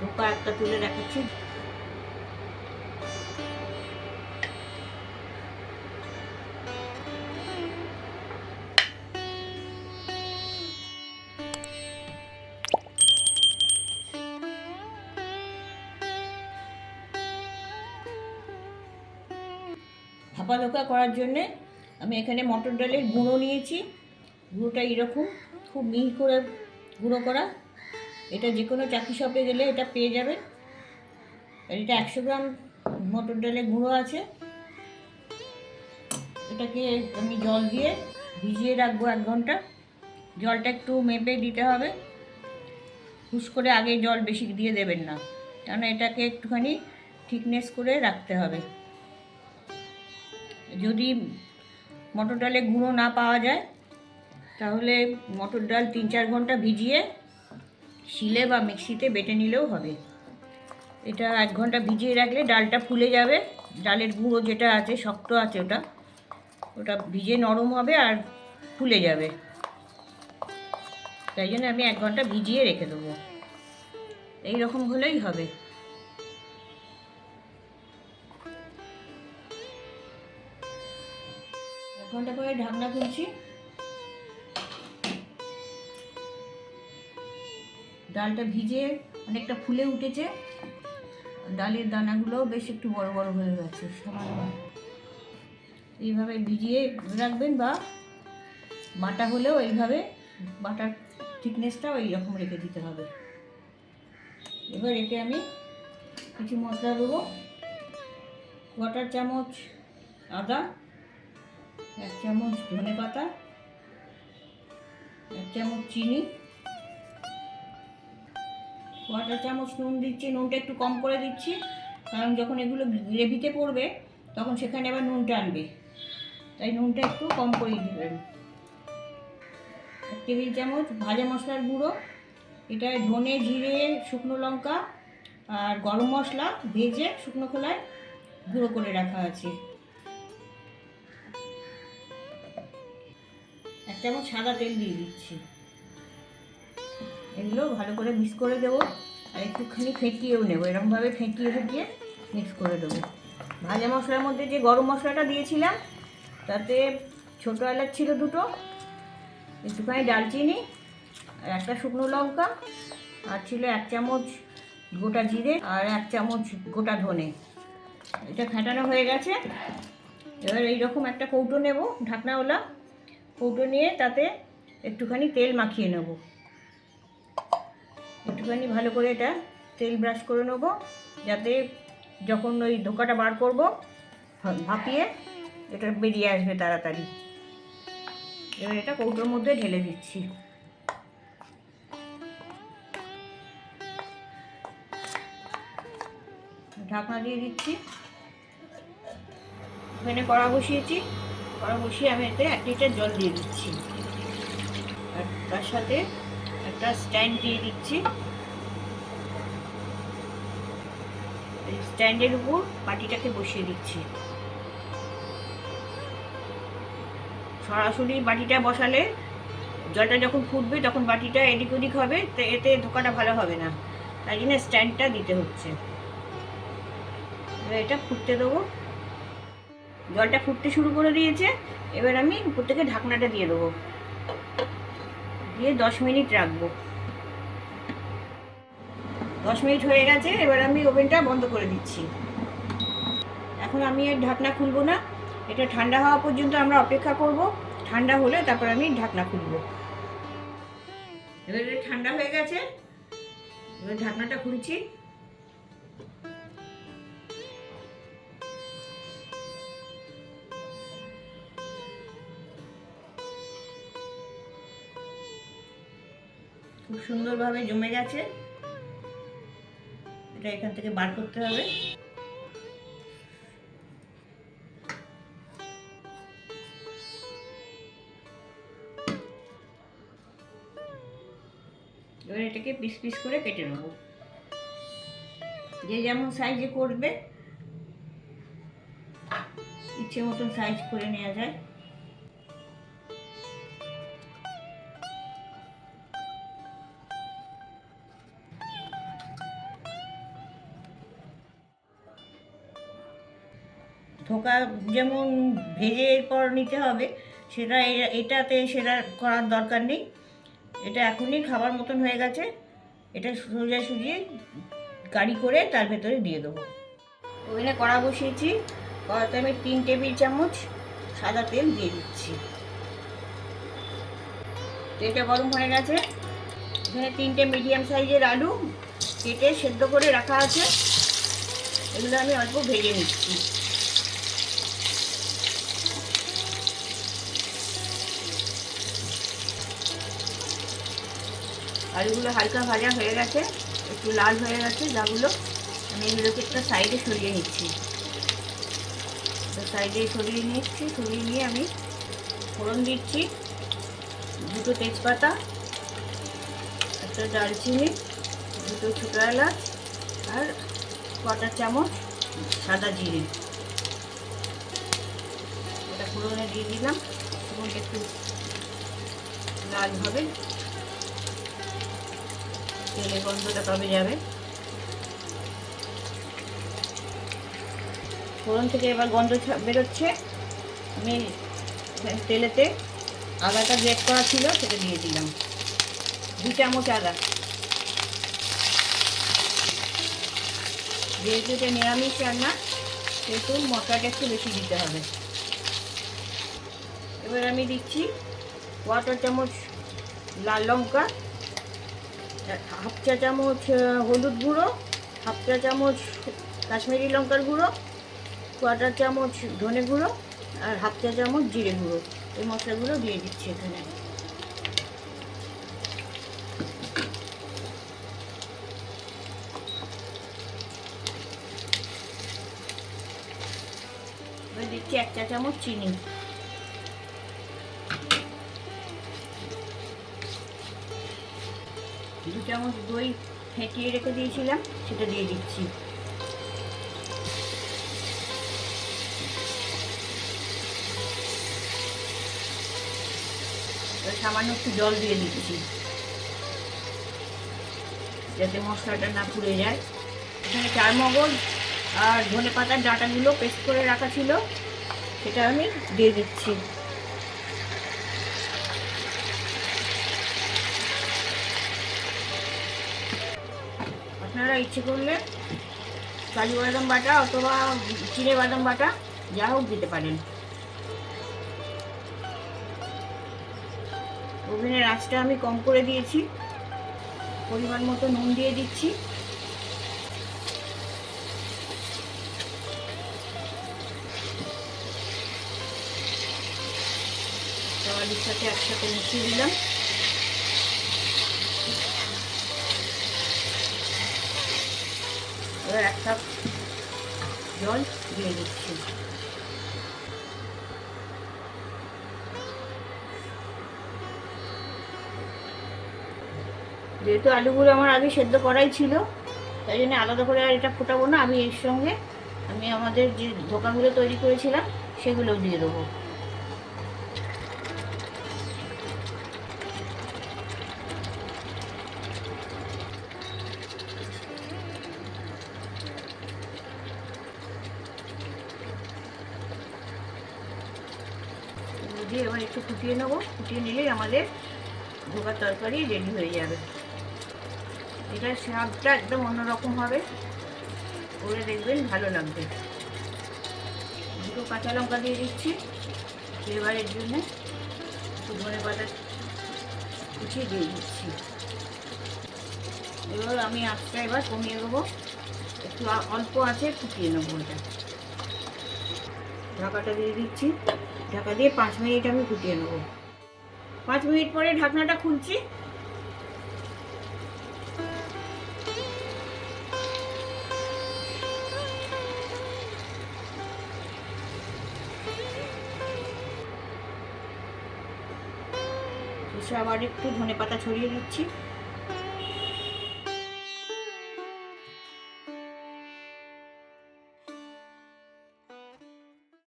ধোকা একটা তুলে রাখাচ্ছি ভাপা ধোকা করার জন্যে আমি এখানে মটর ডালের গুঁড়ো নিয়েছি। গুঁড়োটা এরকম, খুব মিহি করে গুঁড়ো করা। এটা যে কোনো চাকরি শপে গেলে এটা পেয়ে যাবে। আর এটা একশো গ্রাম মটর ডালের গুঁড়ো আছে। এটাকে আমি জল দিয়ে ভিজিয়ে রাখব এক ঘণ্টা। জলটা একটু মেপে দিতে হবে। হুস করে আগে জল বেশি দিয়ে দেবেন না। কারণ এটাকে একটুখানি থিকনেস করে রাখতে হবে। যদি মটর ডালের গুঁড়ো না পাওয়া যায়, তাহলে মটর ডাল তিন চার ঘণ্টা ভিজিয়ে শিলে বা মিক্সিতে বেটে নিলেও হবে। এটা এক ঘণ্টা ভিজিয়ে রাখলে ডালটা ফুলে যাবে। ডালের গুঁড়ো যেটা আছে, শক্ত আছে ওটা ওটা ভিজে নরম হবে আর ফুলে যাবে। তাই জন্য আমি এক ঘণ্টা ভিজিয়ে রেখে দেবো। এই রকম হলেই হবে। এক ঘণ্টা করে ঢাকনা খুলছি। ডালটা ভিজে অনেকটা ফুলে উঠেছে। ডালের দানাগুলোও বেশ একটু বড় বড় হয়ে গেছে সামান্য। এইভাবে ভিজিয়ে রাখবেন বা বাটা হলেও এইভাবে বাটার থিকনেসটা ওই রকম রেখে দিতে হবে। এবার এতে আমি কিছু মশলা দেবো। কোয়াটার চামচ আদা, এক চামচ ধনে পাতা এক চামচ চিনি কোয়াটার চামচ নুন দিচ্ছি, নুনটা একটু কম করে দিচ্ছি। কারণ যখন এগুলো গ্রেভিতে পড়বে, তখন সেখানে আবার নুন টানবে তাই নুনটা একটু কম করে দেবেন এক টেবিল চামচ ভাজা মশলার গুঁড়ো এটা ধনে, জিরে, শুকনো লঙ্কা আর গরম মশলা ভেজে শুকনো খোলায় গুঁড়ো করে রাখা আছে। এক চামচ সাদা তেল দিয়ে দিচ্ছি। এগুলো ভালো করে মিক্স করে দেবো আর একটুখানি ফেটিয়েও নেব। এরকমভাবে ফেটিয়ে ফেটিয়ে মিক্স করে দেবো। ভাজা মশলার মধ্যে যে গরম মশলাটা দিয়েছিলাম, তাতে ছোটো এলাচ ছিল দুটো, একটুখানি ডালচিনি আর একটা শুকনো লঙ্কা, আর ছিল এক চামচ গোটা জিরে আর এক চামচ গোটা ধনে। এটা ফেটানো হয়ে গেছে। এবার এইরকম একটা কৌটো নেব ঢাকনাওয়ালা। কৌটো নিয়ে তাতে একটুখানি তেল মাখিয়ে নেব। একটুখানি ভালো করে এটা তেল ব্রাশ করে নেব যাতে যখন ওই ধোকাটা বার করব ভাপিয়ে এটা বেরিয়ে আসবে তাড়াতাড়ি। এবার এটা কৌটোর মধ্যে ঢেলে দিচ্ছি। ঢাকনা দিয়ে দিচ্ছি। ওখানে কড়া বসিয়েছি। কড়া বসিয়ে আমি এতে এক লিটার জল দিয়ে দিচ্ছি। আর তার সাথে একটা স্ট্যান্ড দিয়ে দিচ্ছি এই স্ট্যান্ডের উপর বাটিটাকে বসিয়ে দিচ্ছি। সরাসরি বাটিটা বসালে জলটা যখন ফুটবে তখন বাটিটা এদিক ওদিক হবে, তো এতে ধোকাটা ভালো হবে না। তাই জন্য স্ট্যান্ডটা দিতে হচ্ছে। এবার এটা ফুটতে দেবো। জলটা ফুটতে শুরু করে দিয়েছে। এবার আমি উপর থেকে ঢাকনাটা দিয়ে দেবো। দিয়ে দশ মিনিট রাখব। দশ মিনিট হয়ে গেছে, এবার আমি ওভেনটা বন্ধ করে দিচ্ছি। এখন আমি এর ঢাকনা খুলবো না, এটা ঠান্ডা হওয়া পর্যন্ত আমরা অপেক্ষা করব, ঠান্ডা হলে তারপর আমি ঢাকনা খুলবো। এবার ঠান্ডা হয়ে গেছে, এবার ঢাকনাটা খুলছি। খুব সুন্দরভাবে জমে গেছে। এটা এখান থেকে বার করতে হবে। এবার এটাকে পিস পিস করে কেটে নেব। যে যেমন সাইজে করবে, ইচ্ছে মতন সাইজ করে নেওয়া যায়। ধোকা যেমন ভেজে এরপর নিতে হবে, সেটা এটাতে সেটা করার দরকার নেই। এটা এখনই খাবার মতন হয়ে গেছে, এটা সোজা সুজিয়ে গাড়ি করে তার ভেতরে দিয়ে দেবো। ওখানে কড়া বসিয়েছি, কড়াতে আমি তিন টেবিল চামচ সাদা তেল দিয়ে দিচ্ছি। তেলটা গরম হয়ে গেছে, এখানে তিনটে মিডিয়াম সাইজের আলু কেটে সেদ্ধ করে রাখা আছে, এগুলো আমি অল্প ভেজে নিচ্ছি। আলুগুলো হালকা ভাজা হয়ে গেছে, একটু লাল হয়ে গেছে, যাগুলো আমি এগুলোকে একটা সাইডে সরিয়ে নিচ্ছি। সাইডে সরিয়ে নিচ্ছি, সরিয়ে নিয়ে আমি ফোড়ন দিচ্ছি, দুটো তেজপাতা, একটা দারচিনি, দুটো ছোটো এলাচ আর কটা চামচ সাদা জিরে। এটা ফোড়নে দিয়ে দিলাম একটু লাল হবে তেলে গন্ধটা কবে যাবে। ফোড়ন থেকে এবার গন্ধ বেরোচ্ছে। আমি তেলেতে আদাটা গ্রেট করা ছিল, সেটা দিয়ে দিলাম। দু চামচ আদা। যেহেতু এটা নিরামিষ রান্না, সেহেতু মশলাটা একটু বেশি দিতে হবে। এবার আমি দিচ্ছি কোয়াটার চামচ, লাল লঙ্কা হাফ চা চামচ হলুদ গুঁড়ো, হাফ চা চামচ কাশ্মীরি লঙ্কার গুঁড়ো, কোয়াটার চামচ ধনে গুঁড়ো আর হাফ চা চামচ জিরে গুঁড়ো। এই মশলাগুলো দিয়ে দিচ্ছি এখানে। দিচ্ছি এক চা চামচ চিনি। দু চামচ দই ফেটিয়ে রেখে দিয়েছিলাম, সেটা দিয়ে দিচ্ছি। সামান্য একটু জল দিয়ে দিচ্ছি, যাতে মশলাটা না পুড়ে যায়। এখানে চার মগজ আর ধনে পাতার ডাঁটাগুলো পেস্ট করে রাখা ছিল, সেটা আমি দিয়ে দিচ্ছি। আপনারা ইচ্ছে করলে কাজু বাদাম বাটা অথবা চিড়ে বাদাম বাটা, যা হোক দিতে পারেন। ওভেনের আঁচটা আমি কম করে দিয়েছি। পরিমাণ মতো নুন দিয়ে দিচ্ছি। আলুর সাথে একসাথে মিশিয়ে দিলাম। এবার এক কাপ জল দিয়ে দিচ্ছি। যেহেতু আলুগুলো আমার আগে সেদ্ধ করাই ছিল, তাই জন্য আলাদা করে আর এটা ফোটাবো না। আমি এর সঙ্গে আমি আমাদের যে ধোকাগুলো তৈরি করেছিলাম, সেগুলোও দিয়ে দেবো। একটু ফুটিয়ে নেব। ফুটিয়ে নিলেই আমাদের ধোকার তরকারি রেডি হয়ে যাবে। এটার স্বাদটা একদম অন্যরকম হবে। করে দেখবেন ভালো লাগবে। দুটো কাঁচা লঙ্কা দিয়ে দিচ্ছি ফ্লেভারের জন্য। একটু ধনে পাতা কুচিয়ে দিয়ে দিচ্ছি। এবার আমি আঁচটা এবার কমিয়ে দেবো। একটু অল্প আছে, ফুটিয়ে নেব এটা ঢাকাটা দিয়ে দিচ্ছি। ঢাকা দিয়ে পাঁচ মিনিট আমি ফুটিয়ে নেব। পাঁচ মিনিট পরে ঢাকনাটা খুলছি। আবার একটু ধনে পাতা ছড়িয়ে দিচ্ছি।